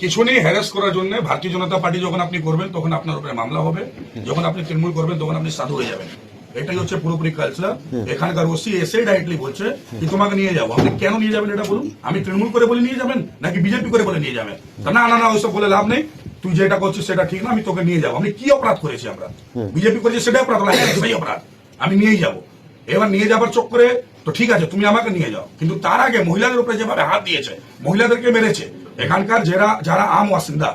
কিছু নেই হ্যারাস করার জন্য ভারতীয় জনতা পার্টি যখন আপনি করবেন তখন আপনার উপরে মামলা হবে। যখন আপনি তৃণমূল করবেন তখন আপনি সাধু হয়ে যাবেন। এটাই হচ্ছে পুরোপুরি কালচার এখানকার ওসি এসে ডাইরেক্টলি বলছে কি তোমাকে নিয়ে যাব আপনি কেন নিয়ে যাবেন এটা বলুন? আমি তৃণমূল করে বলে নিয়ে যাবেন নাকি বিজেপি করে বলে নিয়ে যাবেন? না না না ওইসব বলে লাভ নেই। তুই যেটা করছিস সেটা ঠিক না আমি তোকে নিয়ে যাব। আমি কি অপরাধ করেছি আমরা? বিজেপি করেছি সেটাই অপরাধ সেটাই অপরাধ? আমি নিয়েই যাব। এবার নিয়ে যাবার চক্করে তো ঠিক আছে তুমি আমাকে নিয়ে যাও। কিন্তু তার আগে মহিলাদের উপরে যেভাবে হাত দিয়েছে মহিলাদেরকে মেরেছে এখানকার যারা যারা আম বাসিন্দা,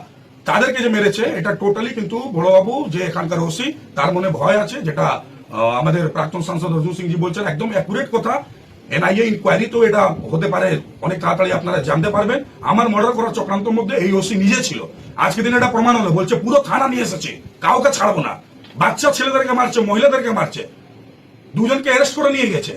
তাদেরকে যে মেরেছে, এটা টোটালি কিন্তু বড়বাবু যে এখানকার ওসি তার মনে ভয় আছে, যেটা আমাদের প্রাক্তন সাংসদ অর্জুন সিংজি বলছেন, একদম অ্যাকুরেট কথা। এনআইএ ইনকোয়ারি তো এটা হতে পারে, অনেক তাড়াতাড়ি আপনারা জানতে পারবেন। আমার মার্ডার করার চক্রান্তের মধ্যে এই ওসি নিজে ছিল। আজকে দিন এটা প্রমাণ হলো, বলছে, পুরো থানা নিয়ে এসেছে, কাউকে ছাড়বো না। বাচ্চা ছেলেদেরকে মারছে, মহিলাদেরকে মারছে। দুজনকে অ্যারেস্ট করে নিয়ে গেছে।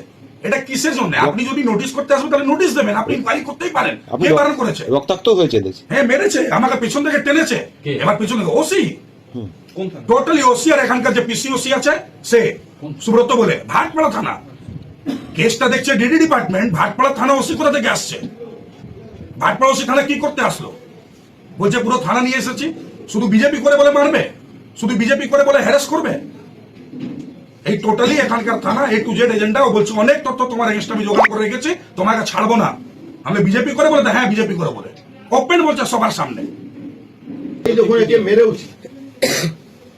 এটা কিসের জন্য? আপনি যদি নোটিশ করতে আসবেন তাহলে নোটিশ দেবেন। আপনি ইনকোয়ারি করতেই পারেন। কে বারণ করেছে? রক্তাক্ত হয়েছে দেখছি। হ্যাঁ মেরেছে। আমাকে পেছন থেকে টেনেছে। এবার পেছন থেকে ওসি টোটালি ওসি আর এখানকার যে পিসি ওসি আছে সে সুব্রত বলে। ভাটপাড়া থানা। কেসটা দেখছে ডিডি ডিপার্টমেন্ট ভাটপাড়া থানা ওসি কোথা থেকে আসছে? ভাটপাড়া ওসি থানা কি করতে আসলো? বলছে পুরো থানা নিয়ে এসেছি। শুধু বিজেপি করে বলে মারবে? শুধু বিজেপি করে বলে হ্যারাস করবে? এই টোটালি এখানকার থানা এ টু জেড এজেন্ডা ও বলছে অনেক তথ্য তোমার এগেনস্ট আমি জোগাড় করে রেখেছি তোমাকে ছাড়বো না। আমি বিজেপি করে বলে হ্যাঁ বিজেপি করে বলে। ওপেন বলছে সবার সামনে।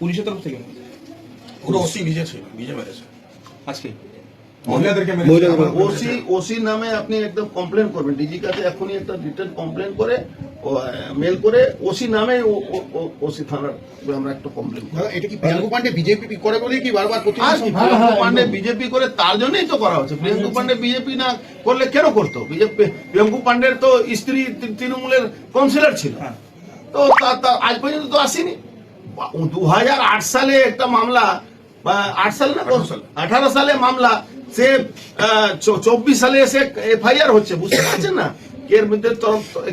পুলিশের তরফ থেকে। পুরো ওসি নিজে ছিল নিজে মেরেছে। আজকে? ওসি ওসি নামে আপনি একদম কমপ্লেন করবেন। ডিজি কাছে এখনই একটা রিটার্ন কমপ্লেন করে মেল করে ওসি নামে ওসি থানার আমরা একটা কমপ্লেন এটা কি প্রিয়াঙ্কু পান্ডে বিজেপি করে বলেই কি বারবার কি প্রিয়াঙ্কু পান্ডে বিজেপি করে তার জন্যই তো করা হচ্ছে। প্রিয়াঙ্কু পান্ডে বিজেপি না করলে কেন করতো? বিজেপি প্রিয়াঙ্কু পান্ডের তো স্ত্রী তৃণমূলের কাউন্সিলর ছিল। তো তা- আজ পর্যন্ত তো আসেনি। দু আট সালে একটা মামলা আট সালে না। আঠারো সালে মামলা সে চব্বিশ সালে এসে এফআইআর হচ্ছে বুঝতে পারছেন না? এর মধ্যে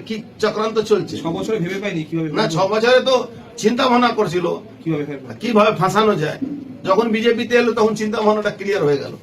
কি চক্রান্ত চলছে? ছ বছরে ভেবে পাইনি কীভাবে না ছ বছরে তো চিন্তা ভাবনা করছিল। কীভাবে কীভাবে ফাঁসানো যায়? যখন বিজেপিতে এলো তখন চিন্তা ভাবনাটা ক্লিয়ার হয়ে গেল।